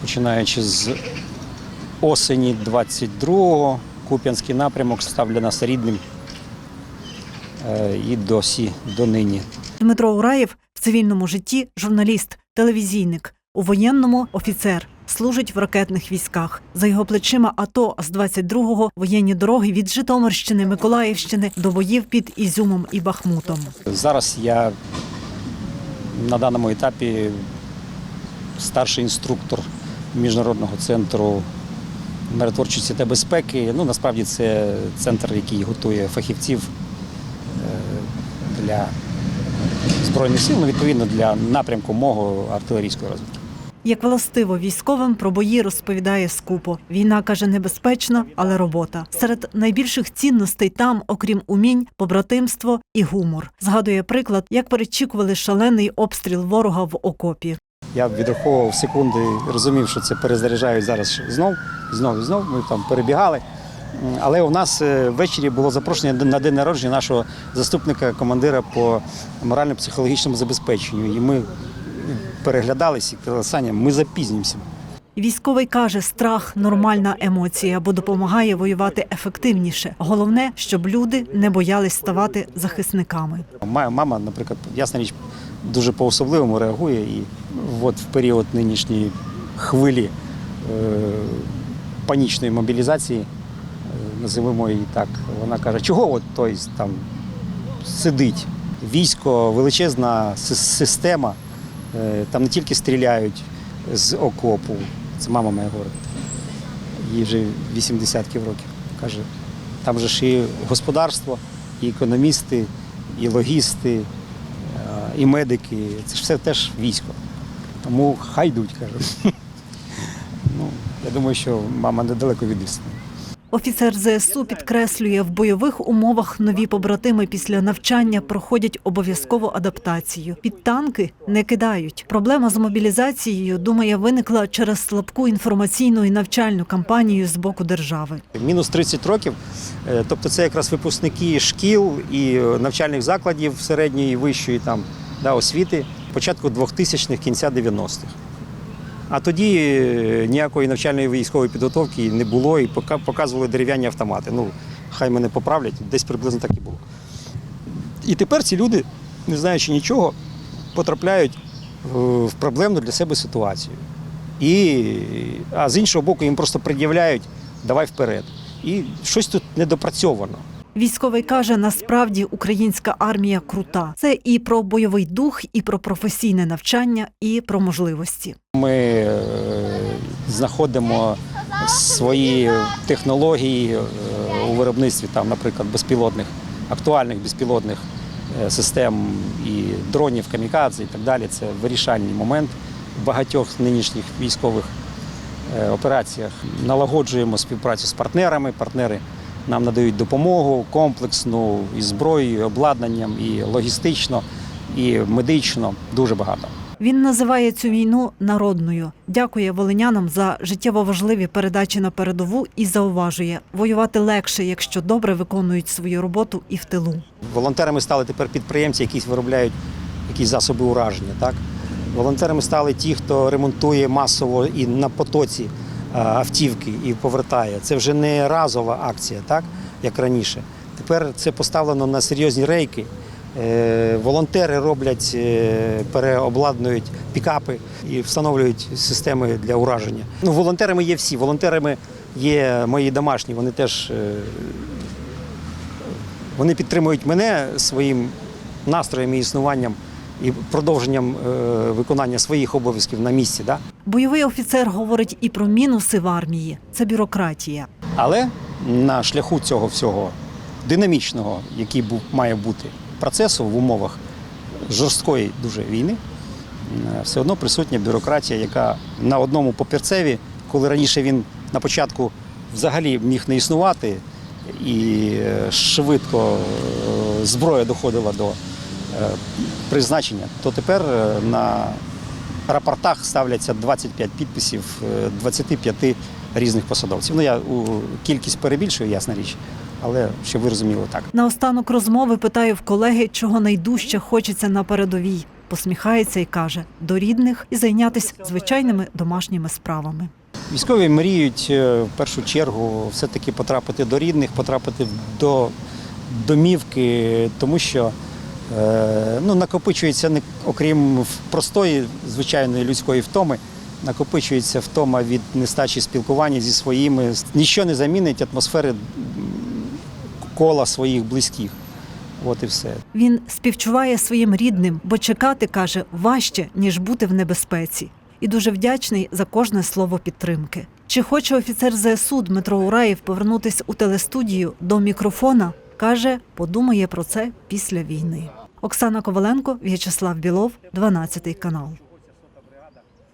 починаючи з осені 22-го, Куп'янський напрямок став для нас рідним е, і досі донині. Дмитро Ураєв в цивільному житті журналіст, телевізійник, у воєнному офіцер. Служить в ракетних військах. За його плечима АТО з 22-го воєнні дороги від Житомирщини, Миколаївщини до боїв під Ізюмом і Бахмутом. Зараз я на даному етапі старший інструктор Міжнародного центру миротворчості та безпеки. Ну, насправді це центр, який готує фахівців е, для Збройних сил, ну, відповідно для напрямку мого артилерійської розвитки. Як властиво військовим про бої розповідає скупо. Війна каже небезпечна, але робота. Серед найбільших цінностей там, окрім умінь, побратимство і гумор. Згадує приклад, як перечікували шалений обстріл ворога в окопі. Я відраховував секунди, розумів, що це перезаряджають зараз знов, знов і знов. Ми там перебігали. Але у нас е, ввечері було запрошення на день народження нашого заступника командира по морально-психологічному забезпеченню. І ми переглядалися і казали, Саня, ми запізнімося. Військовий каже, страх нормальна емоція, бо допомагає воювати ефективніше. Головне, щоб люди не боялись ставати захисниками. Моя мама, наприклад, ясна річ, дуже по-особливому реагує. І от в період нинішньої хвилі е, панічної мобілізації, е, називаємо її так, вона каже, чого от той там сидить? Військо, величезна система, е, там не тільки стріляють з окопу, це мама моя говорить, їй вже 80 років. Каже, там же ж і господарство, і економісти, і логісти, і медики. Це ж все теж військо. Тому хай йдуть, кажуть. Ну, я думаю, що мама недалеко від істини. Офіцер ЗСУ підкреслює, в бойових умовах нові побратими після навчання проходять обов'язкову адаптацію. Під танки не кидають. Проблема з мобілізацією, думає, виникла через слабку інформаційну і навчальну кампанію з боку держави. Мінус 30 років, е, тобто це якраз випускники шкіл і е, навчальних закладів середньої і вищої там, да, освіти початку 2000-х, кінця 90-х. А тоді е, ніякої навчальної військової підготовки не було і показували дерев'яні автомати. Ну, хай мене поправлять, десь приблизно так і було. І тепер ці люди, не знаючи нічого, потрапляють е, в проблемну для себе ситуацію. І, а з іншого боку, їм просто пред'являють давай вперед. І щось тут недопрацьовано. Військовий каже, насправді українська армія крута. Це і про бойовий дух, і про професійне навчання, і про можливості. Ми е, знаходимо свої технології е, у виробництві, там, наприклад, безпілотних, актуальних безпілотних е, систем і дронів, камікадзе і так далі. Це вирішальний момент в багатьох нинішніх військових операціях. Налагоджуємо співпрацю з партнерами. Партнери нам надають допомогу комплексну і зброєю, і обладнанням, і логістично, і медично. Дуже багато. Він називає цю війну народною. Дякує волинянам за життєво важливі передачі на передову і зауважує, воювати легше, якщо добре виконують свою роботу і в тилу. Волонтерами стали тепер підприємці, які виробляють якісь засоби ураження. Так? Волонтерами стали ті, хто ремонтує масово і на потоці автівки і повертає. Це вже не разова акція, так? як раніше. Тепер це поставлено на серйозні рейки. Е, Волонтери роблять, е, переобладнують пікапи і встановлюють системи для ураження. Ну, волонтерами є всі. Волонтерами є мої домашні, вони теж е, вони підтримують мене своїм настроєм і існуванням і продовженням е, виконання своїх обов'язків на місці. Да? Бойовий офіцер говорить і про мінуси в армії це бюрократія. Але на шляху цього всього динамічного, який був, має бути процесу в умовах жорсткої дуже війни, е, все одно присутня бюрократія, яка на одному папірцеві, коли раніше він на початку взагалі міг не існувати, і е, швидко зброя доходила до призначення, то тепер е, на рапортах ставляться 25 підписів е, 25 різних посадовців. Ну я у кількість перебільшую, ясна річ, але щоб ви розуміли так. Наостанок розмови питаю в колеги, чого найдужче хочеться на передовій. посміхається і каже до рідних і зайнятися звичайними домашніми справами. Військові мріють е, в першу чергу все-таки потрапити до рідних, потрапити до домівки, тому що е, ну, накопичується не окрім простої звичайної людської втоми, накопичується втома від нестачі спілкування зі своїми. Ніщо не замінить атмосфери кола своїх близьких. От і все. Він співчуває своїм рідним, бо чекати каже важче ніж бути в небезпеці, і дуже вдячний за кожне слово підтримки. Чи хоче офіцер ЗСУ Дмитро Ураєв повернутися у телестудію до мікрофона? каже, подумає про це після війни. Оксана Коваленко, В'ячеслав Білов, 12 канал.